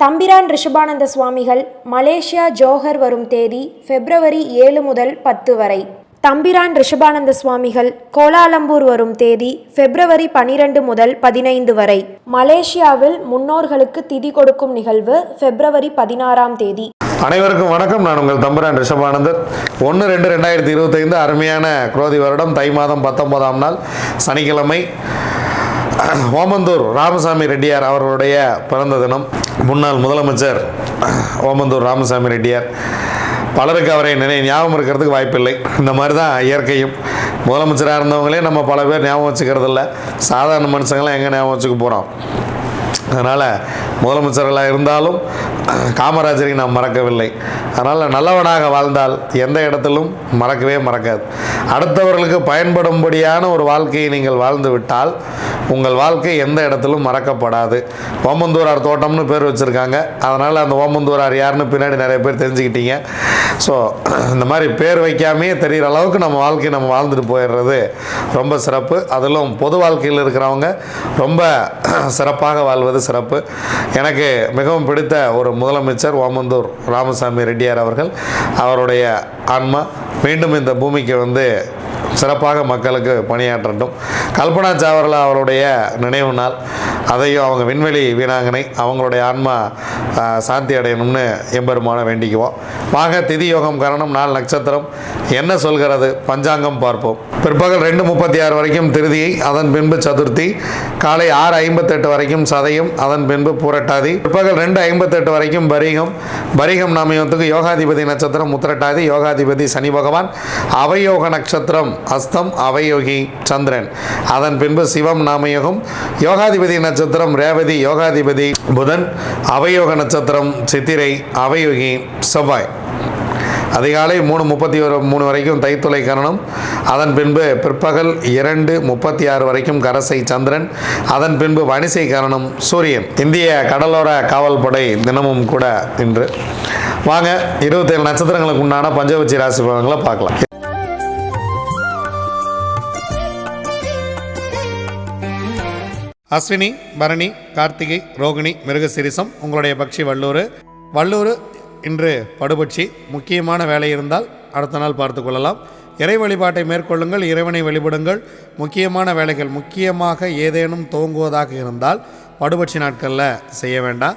தம்பிரான் ரிஷபானந்த சுவாமிகள் Malaysia Johor வரும் தேதி பிப்ரவரி ஏழு முதல் பத்து வரை. தம்பிரான் ரிஷபானந்த சுவாமிகள் கோலாலம்பூர் வரும் தேதி பிப்ரவரி பனிரெண்டு முதல் பதினைந்து வரை. மலேசியாவில் முன்னோர்களுக்கு திதி கொடுக்கும் நிகழ்வு பிப்ரவரி பதினாறாம் தேதி. அனைவருக்கும் வணக்கம். நான் உங்கள் தம்புரான் ரிஷபானந்தர் ஒன்று ரெண்டு ரெண்டாயிரத்தி இருபத்தைந்து அருமையான குரோதி வருடம். தை மாதம் பத்தொன்பதாம் நாள் சனிக்கிழமை. ஓமந்தூர் ராமசாமி ரெட்டியார் அவர்களுடைய பிறந்த தினம். முன்னாள் முதலமைச்சர் ஓமந்தூர் ராமசாமி ரெட்டியார். பலருக்கு அவரை நினை ஞாபகம் இருக்கிறதுக்கு வாய்ப்பில்லை. இந்த மாதிரி தான் இயற்கையும். முதலமைச்சராக இருந்தவங்களே நம்ம பல பேர் ஞாபகம் வச்சுக்கிறதில்ல. சாதாரண மனுஷங்களாம் எங்கே ஞாபகம் வச்சுக்க போகிறோம் அதனால் முதலமைச்சர்களாக இருந்தாலும் காமராஜரை நாம் மறக்கவில்லை. அதனால் நல்லவனாக வாழ்ந்தால் எந்த இடத்திலும் மறக்கவே மறக்காது. அடுத்தவர்களுக்கு பயன்படும்படியான ஒரு வாழ்க்கையை நீங்கள் வாழ்ந்து விட்டால் உங்கள் வாழ்க்கை எந்த இடத்திலும் மறக்கப்படாது. ஓமந்தூரார் தோட்டம்னு பேர் வச்சுருக்காங்க. அதனால் அந்த ஓமந்தூரார் யாருன்னு பின்னாடி நிறைய பேர் தெரிஞ்சுக்கிட்டீங்க. ஸோ இந்த மாதிரி பேர் வைக்காமே தெரிகிற அளவுக்கு நம்ம வாழ்க்கை நம்ம வாழ்ந்துட்டு போயிடுறது ரொம்ப சிறப்பு. அதிலும் பொது வாழ்க்கையில் இருக்கிறவங்க ரொம்ப சிறப்பாக வாழ்வது சிறப்பு. எனக்கு மிகவும் பிடித்த ஒரு முதலமைச்சர் ஓமந்தூர் ராமசாமி ரெட்டியார் அவர்கள் அவருடைய ஆன்மா மீண்டும் இந்த பூமிக்கு வந்து சிறப்பாக மக்களுக்கு பணியாற்றட்டும். கல்பனா சாவர்லா அவருடைய நினைவு நாள் அதையும் அவங்க விண்வெளி வீணாங்கனை அவங்களுடைய ஆன்மா சாந்தி அடையணும்னு எம்பெருமான வேண்டிக்குவோம். வாங்க திதி யோகம் காரணம் நாள் நட்சத்திரம். என்ன சொல்கிறது? பஞ்சாங்கம் பார்ப்போம். பிற்பகல் ரெண்டு முப்பத்தி ஆறு வரைக்கும் திருதியை அதன் பின்பு சதுர்த்தி காலை ஆறு ஐம்பத்தெட்டு வரைக்கும் சதயம் அதன் பின்பு பூரட்டாதி. பிற்பகல் ரெண்டு ஐம்பத்தெட்டு வரைக்கும் பரிகம் பரிகம் நாமயத்துக்கு யோகாதிபதி நட்சத்திரம் உத்திரட்டாதி யோகாதிபதி சனி பகவான் அவயோக நட்சத்திரம் அஸ்தம் அவயோகி சந்திரன். அதன் பின்பு சிவம் நாமயோகம் யோகாதிபதி நட்சத்திரம் ரேவதி யோகாதிபதி புதன் அவயோக நட்சத்திரம் சித்திரை அவயோகி செவ்வாய். அதிகாலை மூணு முப்பத்தி ஒரு மூணு வரைக்கும் தைத்துளை கரணம். அதன் பின்பு பிற்பகல் இரண்டு முப்பத்தி ஆறு வரைக்கும் கரசை சந்திரன். அதன் பின்பு வணிசை கரணம் சூரியன். இந்திய கடலோர காவல்படை தினமும் கூட இன்று வாங்க இருபத்தேழு நட்சத்திரங்களுக்கு உண்டான பஞ்சவச்சி ராசி பலன்களை பார்க்கலாம். அஸ்வினி பரணி கார்த்திகை ரோகிணி மிருகசிரிசம் உங்களுடைய பக்ஷி வள்ளூர். வள்ளூர் இன்று படுபட்சி முக்கியமான வேலை இருந்தால் அடுத்த நாள் பார்த்து கொள்ளலாம். இறை வழிபாட்டை மேற்கொள்ளுங்கள் இறைவனை வழிபடுங்கள். முக்கியமான வேலைகள் முக்கியமாக ஏதேனும் துவங்குவதாக இருந்தால் படுபட்சி நாட்களில் செய்ய வேண்டாம்.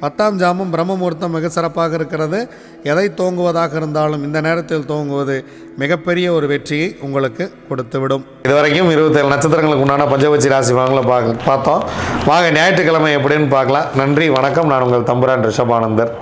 பத்தாம் ஜாமம் பிரம்ம முகூர்த்தம் மிக சிறப்பாக இருக்கிறது. எதை தோங்குவதாக இருந்தாலும் இந்த நேரத்தில் தோங்குவது மிகப்பெரிய ஒரு வெற்றியை உங்களுக்கு கொடுத்துவிடும். இதுவரைக்கும் இருபத்தேழு நட்சத்திரங்களுக்கு உண்டான பஞ்சபட்சி ராசி பலன்களை பார்க்க பார்த்தோம். வாங்க ஞாயிற்றுக்கிழமை எப்படின்னு பார்க்கலாம். நன்றி வணக்கம். நான் உங்கள் தம்புரான் ரிஷபானந்தர்.